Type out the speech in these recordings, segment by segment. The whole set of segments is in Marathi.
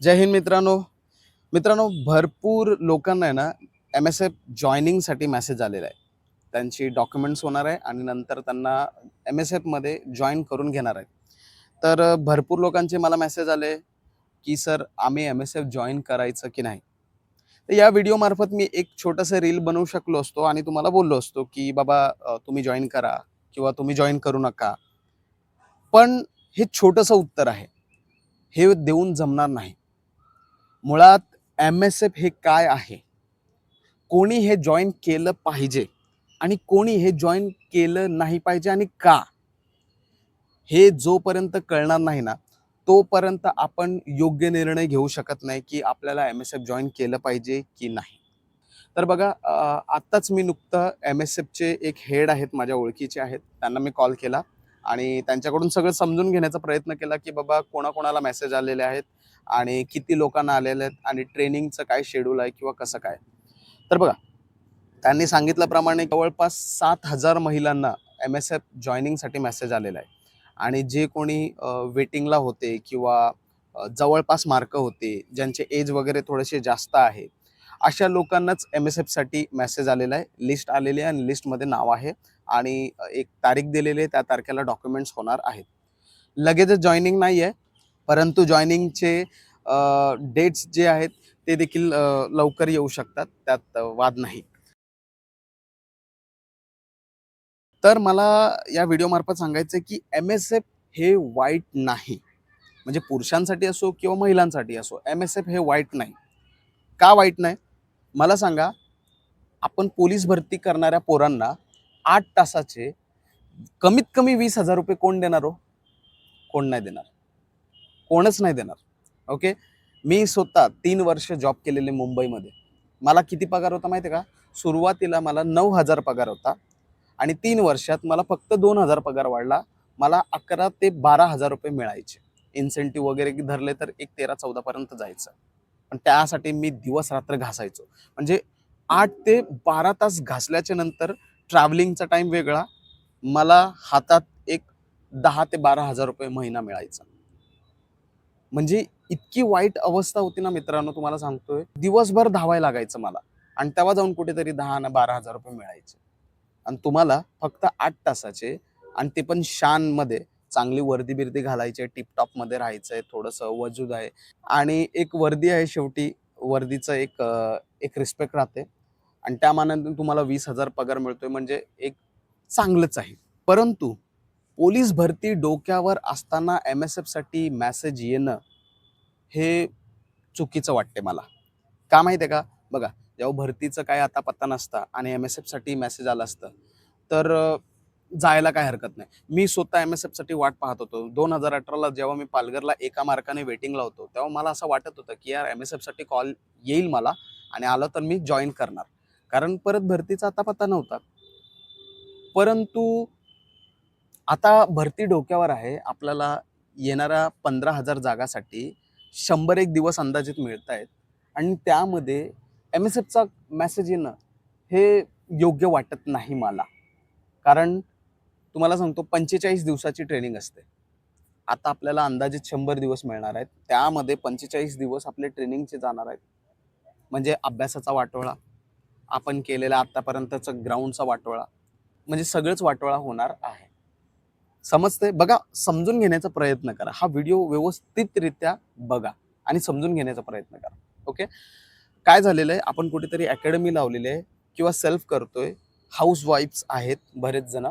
जय हिंद मित्रांनो. मित्रांनो भरपूर लोकांना आहे ना एम एस एफ जॉईनिंगसाठी मेसेज आलेला आहे. त्यांची डॉक्युमेंट्स होणार आहे आणि नंतर त्यांना एम एस एफमध्ये जॉईन करून घेणार आहे. तर भरपूर लोकांचे मला मेसेज आले की सर आम्ही एम एस एफ जॉईन करायचं की नाही? तर या व्हिडिओमार्फत मी एक छोटंसं रील बनवू शकलो असतो आणि तुम्हाला बोललो असतो की बाबा तुम्ही जॉईन करा किंवा तुम्ही जॉईन करू नका. पण हे छोटंसं उत्तर आहे. हे देऊन जमणार नाही. मुळात एम एस एफ हे काय आहे? कोणी हे जॉईन केलं पाहिजे? आणि कोणी हे जॉईन केलं नाही पाहिजे आणि का? हे जोपर्यंत कळणार नाही ना तोपर्यंत आपण योग्य निर्णय घेऊ शकत नाही की आपल्याला एम एस एफ जॉईन केलं पाहिजे की नाही. तर बघा आत्ताच मी नुकतं एम एस एफचे एक हेड आहेत माझ्या ओळखीचे आहेत. त्यांना मी कॉल केला आणि त्यांच्याकडून सगळं समजून घेण्याचा प्रयत्न केला की बाबा कोणाकोणाला मेसेज आलेले आहेत. आणि किती लोकांना आलेले आहेत आणि ट्रेनिंगचं काय शेड्यूल आहे किंवा कसं काय? तर बघा त्यांनी सांगितल्याप्रमाणे जवळपास सात हजार महिलांना एम एस एफ जॉईनिंगसाठी मेसेज आलेला आहे. आणि जे कोणी वेटिंगला होते किंवा जवळपास मार्क होते ज्यांचे एज वगैरे थोडेसे जास्त आहे अशा लोकांनाच एम एस एफसाठी मेसेज आलेला आहे. लिस्ट आलेली आहे आणि लिस्टमध्ये नाव आहे आणि एक तारीख दिलेली आहे. त्या तारखेला डॉक्युमेंट्स होणार आहेत. लगेचच जॉईनिंग नाही आहे परंतु जॉईनिंगचे डेट्स जे आहेत ते देखील लवकर येऊ शकतात. त्यात वाद नाही. तर मला या व्हिडिओमार्फत सांगायचं आहे की एम एस एफ हे वाईट नाही. म्हणजे पुरुषांसाठी असो किंवा महिलांसाठी असो एम एस एफ हे वाईट नाही. का वाईट नाही? मला सांगा आपण पोलीस भरती करणाऱ्या पोरांना आठ तासाचे कमीत कमी वीस हजार रुपये कोण देणार हो? कोण नाही देणार. कोणच नाही देणार. ओके मी स्वतः तीन वर्ष जॉब केलेले मुंबईमध्ये. मला किती पगार होता माहिती आहे का? सुरुवातीला मला नऊ हजार पगार होता. आणि तीन वर्षात मला फक्त दोन हजार पगार वाढला. मला अकरा ते बारा हजार रुपये मिळायचे. इन्सेंटिव्ह वगैरे धरले तर एक तेरा चौदापर्यंत जायचं. पण त्यासाठी मी दिवस रात्र घासायचो. म्हणजे आठ ते बारा तास घासल्याच्या नंतर ट्रॅव्हलिंगचा टाईम वेगळा. मला हातात एक दहा ते बारा हजार रुपये महिना मिळायचा. म्हणजे इतकी वाईट अवस्था होती ना मित्रांनो तुम्हाला सांगतोय. दिवसभर धावायला लागायचं मला. आणि तेव्हा जाऊन कुठेतरी दहा ना बारा हजार रुपये मिळायचे. आणि तुम्हाला फक्त आठ तासाचे आणि ते पण शानमध्ये चांगली वर्दी बिर्दी घालायची टिपटॉपमध्ये राहायचंय थोडंसं वजूद आहे. आणि एक वर्दी आहे शेवटी वर्दीचं एक एक रिस्पेक्ट राहते. आणि त्या मानाने तुम्हाला वीस हजार पगार मिळतोय म्हणजे एक चांगलंच आहे. परंतु पोलीस भरती डोक्यावर असताना एम एस एफसाठी मॅसेज येणं हे चुकीचं वाटते मला. का माहिती आहे का? बघा जेव्हा भरतीचं काय आता पत्ता नसता आणि एम एस एफसाठी मेसेज आला असतं तर जायला काय हरकत नाही. मी स्वतः एम एस एफसाठी वाट पाहत होतो. दोन हजार अठराला जेव्हा मी पालघरला एका मार्काने वेटिंगला होतो तेव्हा मला असं वाटत होतं की यार एम एस एफसाठी कॉल येईल मला आणि आलं तर मी जॉईन करणार. कारण परत भरतीचा आता पत्ता नव्हता. परंतु आता भरती डोक्यावर आहे. आपल्याला येणाऱ्या पंधरा हजार जागासाठी शंभर एक दिवस अंदाजित मिळत आहेत आणि त्यामध्ये एम एस एफचा मेसेज येणं हे योग्य वाटत नाही मला. कारण तुम्हाला सांगतो पंचेचाळीस दिवसाची ट्रेनिंग असते. आता आपल्याला अंदाजित शंभर दिवस मिळणार आहेत. त्यामध्ये पंचेचाळीस दिवस आपले ट्रेनिंगचे जाणार आहेत. म्हणजे अभ्यासाचा वाटोळा आपण केलेला आत्तापर्यंतचा ग्राउंडचा वाटोळा म्हणजे सगळंच वाटोळा होणार आहे. समजते बघा समजून घेण्याचा प्रयत्न करा. हा व्हिडिओ व्यवस्थितरित्या बघा आणि समजून घेण्याचा प्रयत्न करा. ओके काय झालेलं आहे आपण कुठेतरी अकॅडमी लावलेली आहे किंवा सेल्फ करतोय. हाऊस वाईफ्स आहेत बरेच जण.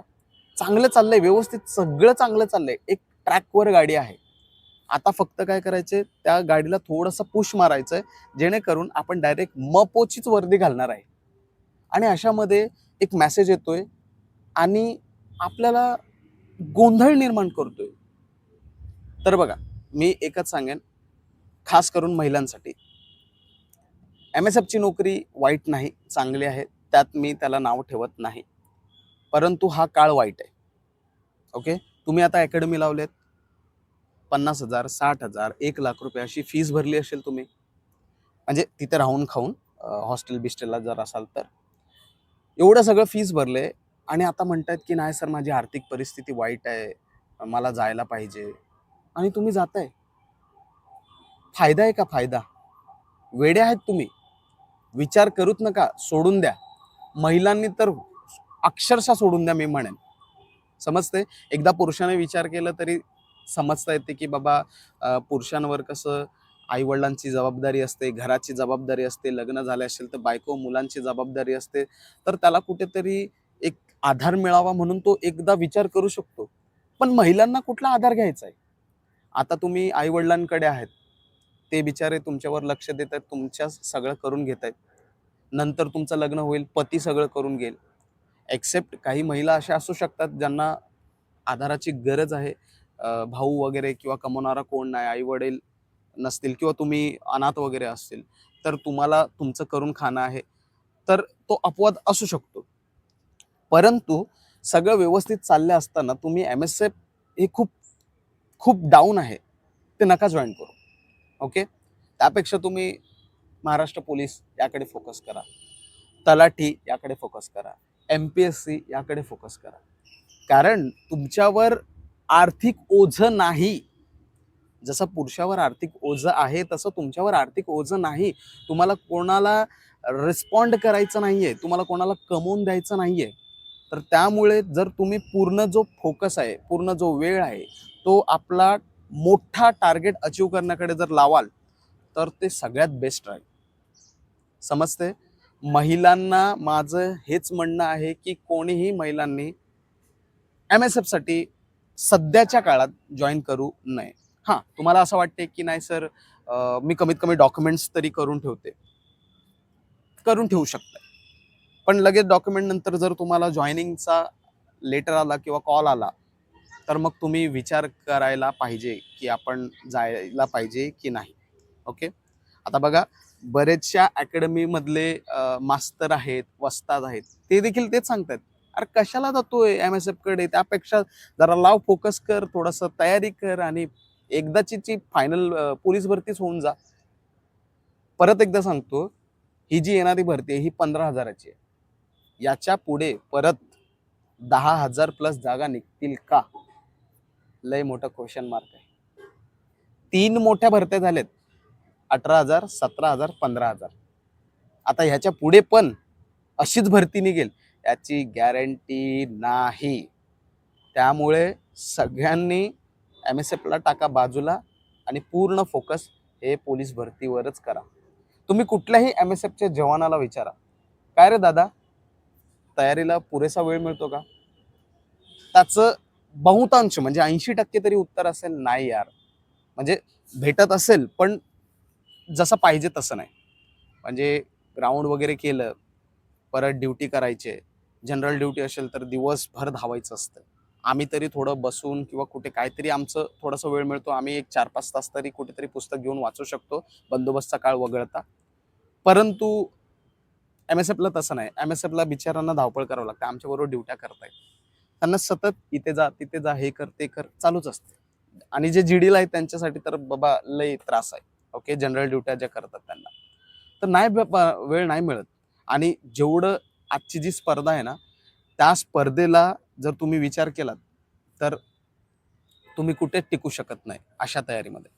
चांगलं चाललंय व्यवस्थित सगळं चांगलं चाललंय. एक ट्रॅकवर गाडी आहे. आता फक्त काय करायचंय? त्या गाडीला थोडंसं पुश मारायचंय जेणेकरून आपण डायरेक्ट मपोचीच वर्दी घालणार आहे. आणि अशामध्ये एक मॅसेज येतोय आणि आपल्याला गोंधळ निर्माण करतोय. तर बघा मी एकच सांगेन खास करून महिलांसाठी. एम एस एफची नोकरी वाईट नाही चांगली आहे त्यात मी त्याला नाव ठेवत नाही. परंतु हा काळ वाईट आहे. ओके? तुम्ही आता अकॅडमी लावलेत. पन्नास हजार साठ हजार एक लाख रुपये अशी फीज भरली असेल तुम्ही. म्हणजे तिथे राहून खाऊन हॉस्टेल बिस्टेलला जर असाल तर. एवढं सगळं फीज भरले आणि आता म्हणतायत की नाही सर माझी आर्थिक परिस्थिती वाईट आहे. मला जायला पाहिजे. आणि तुम्ही जाताय. फायदा आहे का फायदा? वेडे आहेत तुम्ही. विचार करूच नका सोडून द्या. महिलांनी तर अक्षरशः सोडून द्या मी म्हणेन. समजते एकदा पुरुषाने विचार केला तरी समजता येते की बाबा पुरुषांवर कसं आईवडिलांची जबाबदारी असते घराची जबाबदारी असते लग्न झाले असेल तर बायको मुलांची जबाबदारी असते तर त्याला कुठेतरी आधार मिळावा म्हणून तो एकदा विचार करू शकतो. पण महिलांना कुठला आधार घ्यायचा आहे? आता तुम्ही आईवडिलांकडे आहेत. ते बिचारे तुमच्यावर लक्ष देत आहेत तुमच्या सगळं करून घेत आहेत. नंतर तुमचं लग्न होईल पती सगळं करून घेईल. एक्सेप्ट काही महिला अशा असू शकतात ज्यांना आधाराची गरज आहे. भाऊ वगैरे किंवा कमवणारा कोण नाही आई वडील नसतील किंवा तुम्ही अनाथ वगैरे असतील तर तुम्हाला तुमचं करून खाणं आहे. तर तो अपवाद असू शकतो. परंतु सगळं व्यवस्थित चाललं असताना तुम्ही एम एस एफ हे खूप खूप डाऊन आहे ते नका जॉईन करू. ओके त्यापेक्षा तुम्ही महाराष्ट्र पोलीस याकडे फोकस करा. तलाठी याकडे फोकस करा. एम पी एस सी याकडे फोकस करा. कारण तुमच्यावर आर्थिक ओझं नाही. जसं पुरुषावर आर्थिक ओझं आहे तसं तुमच्यावर आर्थिक ओझं नाही. तुम्हाला कोणाला रिस्पॉन्ड करायचं नाही आहे तुम्हाला कोणाला कमवून द्यायचं नाही आहे तर त्यामुळे जर तुम्ही पूर्ण जो फोकस आहे पूर्ण जो वेळ आहे तो आपला मोठा टार्गेट अचीव करण्याकडे जर लावाल तर ते सगळ्यात बेस्ट राहील. समजते महिलांना माझं हेच म्हणणं आहे की कोणीही महिलांनी एम एस एफसाठी सध्याच्या काळात जॉईन करू नये. हां तुम्हाला असं वाटते की नाही सर मी कमीत कमी डॉक्युमेंट्स तरी करून ठेवते. करून ठेवू शकता पण लगेच डॉक्युमेंट नंतर जर तुम्हाला जॉईनिंगचा लेटर आला किंवा कॉल आला तर मग तुम्ही विचार करायला पाहिजे की आपण जायला पाहिजे की नाही. ओके आता बघा बरेचशा अकॅडमीमधले मास्तर आहेत वस्ताद आहेत ते देखील तेच सांगतात अरे कशाला जातोय एम एस एफकडे त्यापेक्षा जरा लाव फोकस कर थोडंसं तयारी कर आणि एकदाची जी फायनल पोलीस भरतीच होऊन जा. परत एकदा सांगतो ही जी येणारी भरती आहे ही पंधरा हजाराची आहे. याच्यापुढे परत दहा हजार प्लस जागा निघतील का? लय मोठं क्वेश्चन मार्क आहे. तीन मोठ्या भरत्या झाल्यात. अठरा हजार सतरा हजार पंधरा हजार. आता ह्याच्या पुढे पण अशीच भरती निघेल याची गॅरंटी नाही. त्यामुळे सगळ्यांनी एम एस एफला टाका बाजूला आणि पूर्ण फोकस हे पोलीस भरतीवरच करा. तुम्ही कुठल्याही एम एस एफच्या जवानाला विचारा. काय रे दादा? तयारीला पुरेसा वेळ मिळतो का? त्याचं बहुतांश म्हणजे ऐंशी टक्के तरी उत्तर असेल नाही यार. म्हणजे भेटत असेल पण जसं पाहिजे तसं नाही. म्हणजे ग्राउंड वगैरे केलं परत ड्युटी करायचे. जनरल ड्युटी असेल तर दिवसभर धावायचं असतं. आम्ही तरी थोडं बसून किंवा कुठे काहीतरी आमचं थोडासा वेळ मिळतो. आम्ही एक चार पाच तास तरी कुठेतरी पुस्तक घेऊन वाचू शकतो. बंदोबस्तचा काळ वगळता. परंतु एम एस एफला तसं नाही. एम एस एफला बिचारांना धावपळ करावं लागतं. आमच्याबरोबर ड्युट्या करतायत. त्यांना सतत इथे जा तिथे जा हे कर ते कर चालूच असते. आणि जे जी डीला आहेत त्यांच्यासाठी तर बाबा लय त्रास आहे. ओके? जनरल ड्युट्या ज्या करतात त्यांना. तर नाही ब- वेळ नाही मिळत. आणि जेवढं आजची जी स्पर्धा आहे ना त्या स्पर्धेला जर तुम्ही विचार केलात तर तुम्ही कुठे टिकू शकत नाही अशा तयारीमध्ये.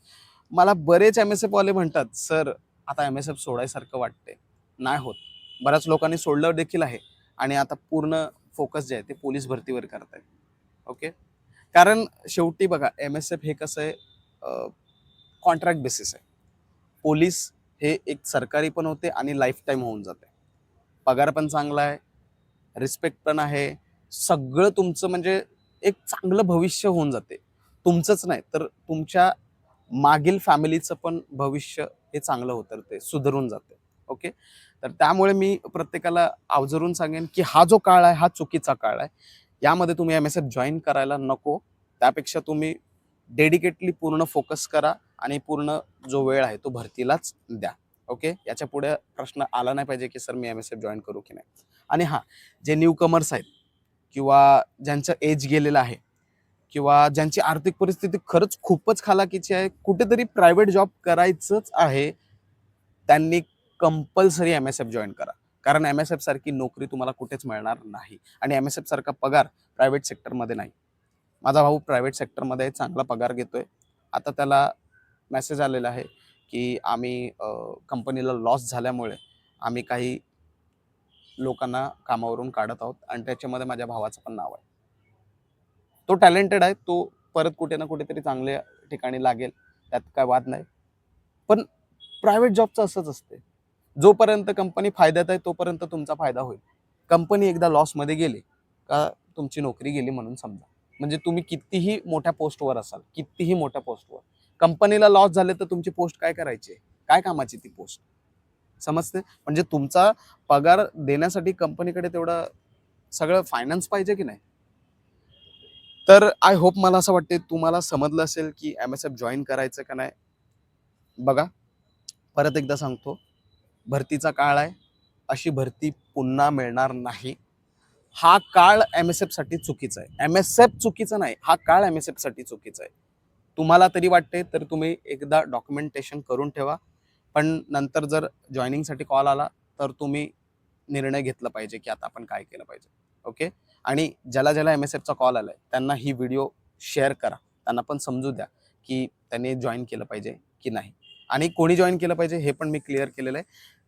मला बरेच एम एस एफवाले म्हणतात सर आता एम एस एफ सोडायसारखं वाटते नाही होत. बऱ्याच लोकांनी सोडलं देखील आहे. आणि आता पूर्ण फोकस जे आहे ते पोलीस भरतीवर करत आहेत ओके कारण शेवटी बघा एम एस एफ हे कसं आहे कॉन्ट्रॅक्ट बेसिस आहे. पोलीस हे एक सरकारी पण होते आणि लाईफ टाईम होऊन जाते. पगार पण चांगला आहे रिस्पेक्ट पण आहे. सगळं तुमचं म्हणजे एक चांगलं भविष्य होऊन जाते. तुमचंच नाही तर तुमच्या मागील फॅमिलीचं पण भविष्य हे चांगलं होतं ते सुधरून जाते. ओके? तर त्यामुळे मी प्रत्येकाला अवजरून सांगेन की हा जो काळ आहे हा चुकीचा काळ आहे. यामध्ये तुम्ही एम एस एफ जॉईन करायला नको. त्यापेक्षा तुम्ही डेडिकेटली पूर्ण फोकस करा आणि पूर्ण जो वेळ आहे तो भरतीलाच द्या. ओके? याच्यापुढे प्रश्न आला नाही पाहिजे की सर मी एम एस एफ जॉईन करू की नाही. आणि हां जे न्यू कमर्स आहेत किंवा ज्यांचं एज गेलेलं आहे किंवा ज्यांची आर्थिक परिस्थिती खरंच खूपच खालाकीची आहे कुठेतरी प्रायव्हेट जॉब करायचंच आहे त्यांनी compulsory M S F join करा. कारण एम एस एफ सारखी नोकरी तुम्हाला कुठेच मिळणार नाही. आणि एम एस एफ सारखा पगार प्रायव्हेट सेक्टरमध्ये नाही. माझा भाऊ प्रायव्हेट सेक्टरमध्ये चांगला पगार घेतोय. आता त्याला मेसेज आलेला आहे की आम्ही कंपनीला लॉस झाल्यामुळे आम्ही काही लोकांना कामावरून काढत आहोत आणि त्याच्यामध्ये माझ्या भावाचं पण नाव आहे. तो टॅलेंटेड आहे. तो परत कुठे ना कुठेतरी चांगल्या ठिकाणी लागेल. त्यात काय वाद नाही. पण प्रायव्हेट जॉबचं असंच असते जोपर्यंत कंपनी फायद्यात आहे तोपर्यंत तुमचा फायदा होईल. कंपनी एकदा लॉसमध्ये गेली का तुमची नोकरी गेली म्हणून समजा. म्हणजे तुम्ही कितीही मोठ्या पोस्टवर असाल कितीही मोठ्या पोस्टवर कंपनीला लॉस झाले तर तुमची पोस्ट काय करायची आहे? काय कामाची ती पोस्ट समजते म्हणजे तुमचा पगार देण्यासाठी कंपनीकडे तेवढं सगळं फायनान्स पाहिजे की नाही? तर आय होप मला असं वाटते तुम्हाला समजलं असेल की एम एस एफ जॉईन करायचं का नाही? बघा. परत एकदा सांगतो. भरतीचा काळ आहे. अशी भरती पुन्हा मिळणार नाही. हा काळ एम एस एफसाठी चुकीचा आहे. एम एस एफ चुकीचा नाही हा काळ एम एस एफसाठी चुकीचा आहे. तुम्हाला तरी वाटते तर तुम्ही एकदा डॉक्युमेंटेशन करून ठेवा. पण नंतर जर जॉईनिंगसाठी कॉल आला तर तुम्ही निर्णय घेतला पाहिजे की आता आपण काय केलं पाहिजे. ओके आणि ज्याला ज्याला एम एस एफचा कॉल आलाय त्यांना ही व्हिडिओ शेअर करा. त्यांना पण समजू द्या की त्यांनी जॉईन केलं पाहिजे की नाही. आणि कोणी जॉईन केलं पाहिजे हे पण मी क्लिअर केलेलं आहे.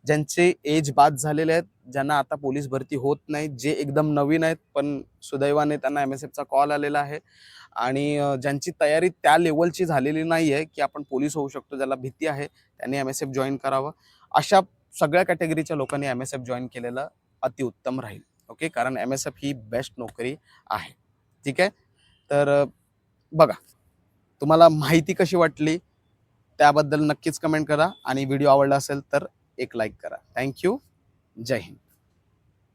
ज्यांचे एज बाद झालेले आहेत ज्यांना आता पोलीस भरती होत नाही जे एकदम नवीन आहेत पण सुदैवाने त्यांना एम एस एफचा कॉल आलेला आहे. आणि ज्यांची तयारी त्या लेवलची झालेली नाही आहे की आपण पोलीस होऊ शकतो ज्याला भीती आहे त्यांनी एम एस एफ जॉईन करावं. अशा सगळ्या कॅटेगरीच्या लोकांनी एम एस एफ जॉईन केलेलं अतिउत्तम राहील. ओके? कारण एम एस एफ ही बेस्ट नोकरी आहे. ठीक आहे? तर बघा. तुम्हाला माहिती कशी वाटली? त्याबद्दल नक्कीच कमेंट करा. आणि व्हिडिओ आवडला असेल तर एक लाईक करा. Thank you. जय हिंद.